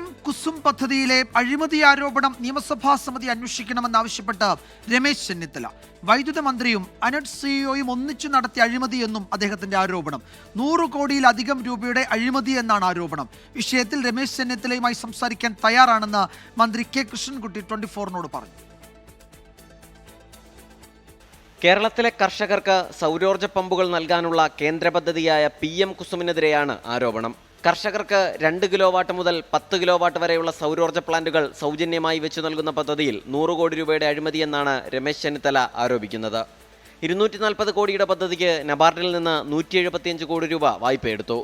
M Kusum പദ്ധതിയിലെ അഴിമതി ആരോപണം നിയമസഭാ സമിതി അന്വേഷിക്കണമെന്ന് അന്വേഷിക്കണമെന്നാവശ്യപ്പെട്ട് രമേശ് ചെന്നിത്തല. വൈദ്യുത മന്ത്രിയും അനഡ് സിഇഒയും ഒന്നിച്ചു നടത്തിയ അഴിമതി എന്നും അദ്ദേഹത്തിന്റെ ആരോപണം. നൂറ് കോടിയിലധികം രൂപയുടെ അഴിമതി എന്നാണ് ആരോപണം. വിഷയത്തിൽ രമേശ് ചെന്നിത്തലയുമായി സംസാരിക്കാൻ തയ്യാറാണെന്ന് മന്ത്രി കെ. കൃഷ്ണൻകുട്ടി ട്വന്റി ഫോറിനോട് പറഞ്ഞു. കേരളത്തിലെ കർഷകർക്ക് സൗരോർജ പമ്പുകൾ നൽകാനുള്ള കേന്ദ്ര പദ്ധതിയായ പി എം കുസുമിനെതിരെയാണ് ആരോപണം. കർഷകർക്ക് രണ്ട് കിലോ വാട്ട് മുതൽ പത്ത് കിലോ വാട്ട് വരെയുള്ള സൗരോർജ പ്ലാന്റുകൾ സൗജന്യമായി വെച്ചു നൽകുന്ന പദ്ധതിയിൽ നൂറ് കോടി രൂപയുടെ അഴിമതിയെന്നാണ് രമേശ് ചെന്നിത്തല ആരോപിക്കുന്നത്. ഇരുന്നൂറ്റി നാൽപ്പത് കോടിയുടെ പദ്ധതിക്ക് നബാർഡിൽ നിന്ന് നൂറ്റി എഴുപത്തിയഞ്ച് കോടി രൂപ വായ്പയെടുത്തു.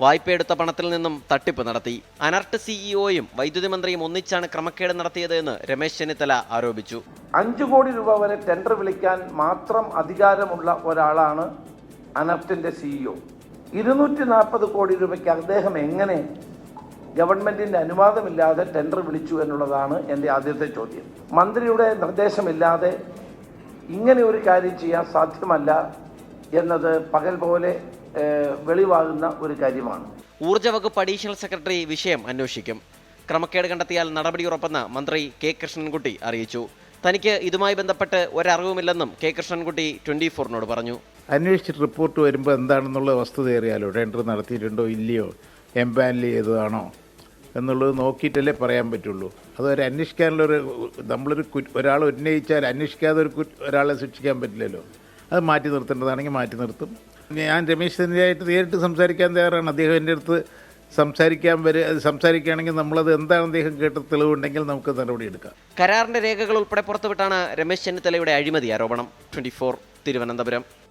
വായ്പയെടുത്ത പണത്തിൽ നിന്നും തട്ടിപ്പ് നടത്തി. അനർട്ട് സിഇഒയും വൈദ്യുതി മന്ത്രിയും ഒന്നിച്ചാണ് ക്രമക്കേട് നടത്തിയത് എന്ന് രമേശ് ചെന്നിത്തല ആരോപിച്ചു. അഞ്ചു കോടി രൂപ വരെ ടെൻഡർ വിളിക്കാൻ മാത്രം അധികാരമുള്ള ഒരാളാണ് അനർട്ടിന്റെ സിഇഒ ഇരുന്നൂറ്റി നാൽപ്പത് കോടി രൂപയ്ക്ക് അദ്ദേഹം എങ്ങനെ ഗവൺമെന്റിന്റെ അനുവാദമില്ലാതെ ടെൻഡർ വിളിച്ചു എന്നുള്ളതാണ് എന്റെ ആദ്യത്തെ ചോദ്യം. മന്ത്രിയുടെ നിർദ്ദേശമില്ലാതെ ഇങ്ങനെ ഒരു കാര്യം ചെയ്യാൻ സാധ്യമല്ല എന്നത് പകൽ പോലെ വെളിവാകുന്ന ഒരു കാര്യമാണ്. ഊർജ വകുപ്പ് അഡീഷണൽ സെക്രട്ടറി വിഷയം അന്വേഷിക്കും. ക്രമക്കേട് കണ്ടെത്തിയാൽ നടപടി ഉറപ്പെന്ന് മന്ത്രി കെ കൃഷ്ണൻകുട്ടി അറിയിച്ചു. തനിക്ക് ഇതുമായി ബന്ധപ്പെട്ട് ഒരറിവുമില്ലെന്നും കെ കൃഷ്ണൻകുട്ടി ട്വന്റി ഫോറിനോട് പറഞ്ഞു. അന്വേഷിച്ചിട്ട് റിപ്പോർട്ട് വരുമ്പോൾ എന്താണെന്നുള്ള വസ്തുത അറിയാലോ ടെൻഡർ നടത്തിയിട്ടുണ്ടോ? ഇല്ലയോ? എംപാനൽ ചെയ്തതാണോ? എന്നുള്ളത് നോക്കിയിട്ടല്ലേ പറയാൻ പറ്റുള്ളൂ. അതൊരു അന്വേഷിക്കാനുള്ളൊരു നമ്മളൊരു കു- ഒരാൾ ഉന്നയിച്ചാൽ അന്വേഷിക്കാതെ ഒരു ഒരാളെ ശിക്ഷിക്കാൻ പറ്റില്ലല്ലോ. അത് മാറ്റി നിർത്തേണ്ടതാണെങ്കിൽ മാറ്റി നിർത്തും. ഞാൻ രമേശ് ചെന്നിയായിട്ട് നേരിട്ട് സംസാരിക്കാൻ തയ്യാറാണ്. അദ്ദേഹം എന്റെ അടുത്ത് സംസാരിക്കാൻ വരെ സംസാരിക്കുകയാണെങ്കിൽ നമ്മളത് എന്താണ് അദ്ദേഹം കേട്ട തെളിവുണ്ടെങ്കിൽ നമുക്ക് നടപടിയെടുക്കാം കരാറിന്റെ രേഖകൾ ഉൾപ്പെടെ പുറത്തുവിട്ടാണ് രമേശ് ചെന്നിത്തലയുടെ അഴിമതി ആരോപണം. ട്വന്റി തിരുവനന്തപുരം.